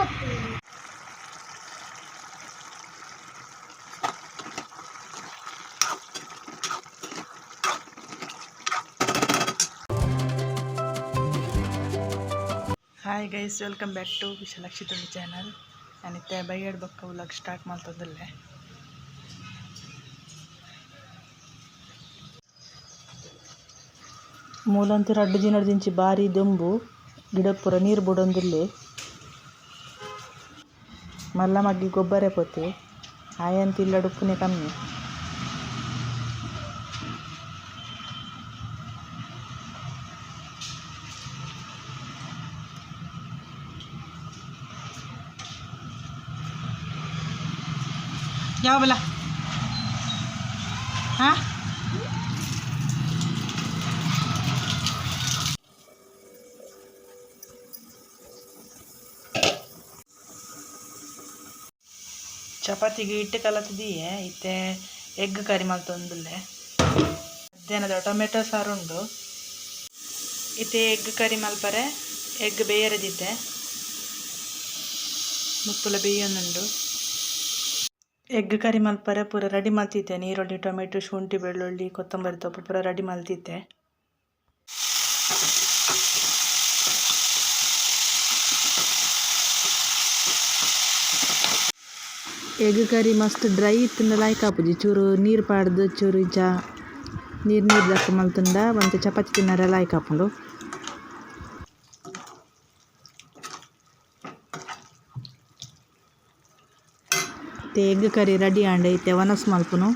Hi guys welcome back to Vishalakshi Tuli channel ನಾನಿತ್ತೆ ಬೈಯಡ್ ಬಕ್ಕ vlog start ಮಾಡ್ತದಲ್ಲೇ. ಮೂಲಂತಿ ರಡ್ಡು ದಿನದಿಂಚಿ ಬಾರಿ ದೊಂಬು ಗಿಡ ಪೂರ ನೀರು ಬಿಡೊಂದಿಲ್ಲಿ. ಮಲ್ಲ ಮಗ್ಗಿ ಗೊಬ್ಬರ ಪೋತೆ. ಆಯಂತ ಉಪ್ಪುನೆ ಕಮ್ಮಿ. ಯಾವ ಹಾಂ? ಚಪಾತಿಗೆ ಹಿಟ್ಟು ಕಲತಿದೀಯೆ? ಇತ್ತೆ ಎಗ್ ಕರಿ ಮಲ್ತೊಂದುಲ್ಲೆ ಮಧ್ಯಾಹ್ನದ ಟೊಮೆಟೊ ಸಾರು ಉಂಡು ಇತ್ತೆ ಎಗ್ ಕರಿ ಮಲ್ಪರೆ ಎಗ್ ಬೇಯರದಿದ್ದೆ ಮುಪ್ಪುಲ ಬೇಯೊಂದುಂಡು ಎಗ್ ಕರಿ ಮಲ್ಪರೆ ಪೂರ ರೆಡಿ ಮಲ್ತಿದ್ದೆ ನೀರುಳ್ಳಿ ಟೊಮೆಟೊ, ಶುಂಠಿ, ಬೆಳ್ಳುಳ್ಳಿ, ಕೊತ್ತಂಬರಿ ತೊಪ್ಪು ಪೂರ ರೆಡಿ ಮಲ್ತಿದ್ದೆ ಎಗ್ ಕರಿ ಮಸ್ತ್ ಡ್ರೈ ಇತ್ತಿಂದ ಲಾಯ್ಕ್ ಆಪುಜಿ ಚೂರು ನೀರು ಪಾಡ್ದು ಚೂರು ಇಜ್ಜ ನೀರು ನೀರು ದಕ್ಕ ಮಲ್ತಂಡ ಒಂದು ಚಪಾತಿ ತಿನ್ನರೆ ಲಾಯ್ಕ್ ಆಪುಂಡು ಮತ್ತೆ ಎಗ್ ಕರಿ ರೆಡಿ ಆಂಡ ಐತೆ ಒನಸ್ ಮಲ್ಪುನು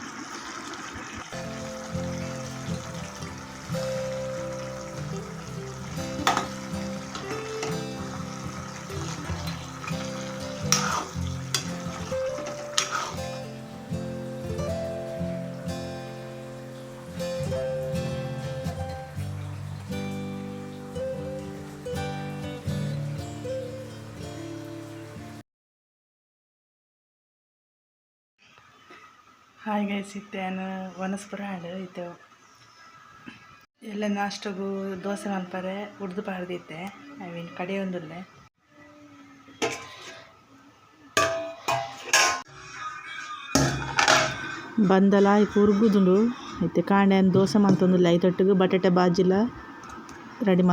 ಹಾಯ್ ಗೈಸ್ ಇತ್ತೇನು ವನಸ್ಪುರ ಹಣ್ಣು ಇತ್ತು ಎಲ್ಲ ನಾಷ್ಟಗೂ ದೋಸೆ ಮಾಡ್ತಾರೆ ಉಡ್ದು ಬಾರ್ದಿತ್ತೆ ಐ ಮೀನ್ ಕಡೆ ಒಂದುಲ್ಲೆ ಬಂದಲ ಈಗ ಉರ್ಗುದುಂಡು ಐತೆ ಕಾಂಡೆ ದೋಸೆ ಮಲ್ತೊಂದುಲ್ಲೆ ಐತೊಟ್ಟಿಗೆ ಬಟಾಟೆ ಬಾಜಿಲ ರೆಡಿ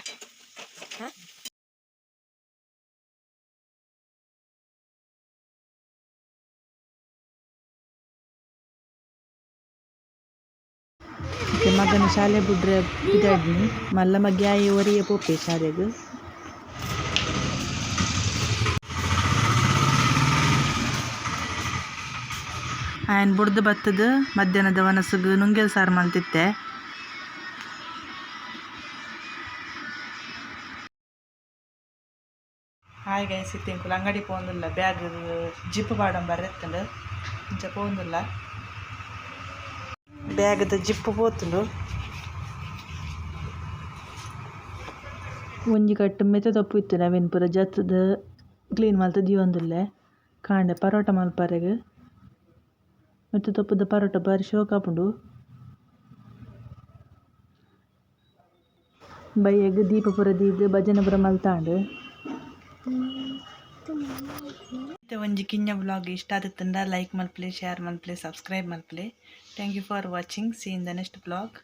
ಮಲ್ತೊಂದುಲ್ಲೆ ಮತ್ತೆ ಮಗನ ಶಾಲೆ ಬಿಡ್ರೆ ಬಿದಾಡ್ನಿ ಮಲ್ಲ ಮಗ್ಗಿ ಆಯಿ ಒರಿಯ ಪೋಪೆ ಶಾಲೆಗೆ. ಆಯನ್ ಬುಡ್ದು ಬತ್ತದ, ಮಧ್ಯಾಹ್ನದ ವನಸ್ಸಿಗೆ ನುಂಗೆಲ್ ಸಾರು ಮಲ್ತಿತ್ತೆ. ಹಾಯ್ ಗೈಸ್ ಇತ್ತಿಂಕುಲು ಅಂಗಡಿ പോകുന്നില്ല ಬ್ಯಾಗ್, ಜಿಪ್ ಪಾಡಂ ಬರ್ರೆತ್ತಂಡು ಇಂಚ പോകുന്നില്ല ಬ್ಯಾಗ್ದ ಜಿಪ್ಪು ಪೋತುಂಡು. ಒಂಜಿ ಕಟ್ಟು ಮೆತೆ ತಪ್ಪು ಇತ್ತು. ನಾವೇನು ಪೂರ ಜತ್ತದ ಕ್ಲೀನ್ ಮಲ್ತ ದಿಯೊಂದುಲ್ಲೆ ಕಾಂಡೆ ಪರೋಟ ಮಲ್ಪರೆಗ್. ಮೆತ್ತೆ ತಪ್ಪುದ ಪರೋಟ ಬಾರಿ ಶೋಕಾಪುಂಡು ಬೈಯಗ್ ದೀಪ ಪೂರ ದೀದ್, ಭಜನೆ ಪೂರ ಮಲ್ತಾಂಡ್. ಮತ್ತೆ ಒಂಜಿ ಕಿನ್ನ ಬ್ಲಾಗ್ ಇಷ್ಟ ಆದತ್ತಂಡ ಲೈಕ್ ಮಲ್ಪ್ಲೆ ಶೇರ್ ಮಲ್ಪ್ಲೆ subscribe ಮಲ್ಪ್ಲೆ thank you for watching see in the next blog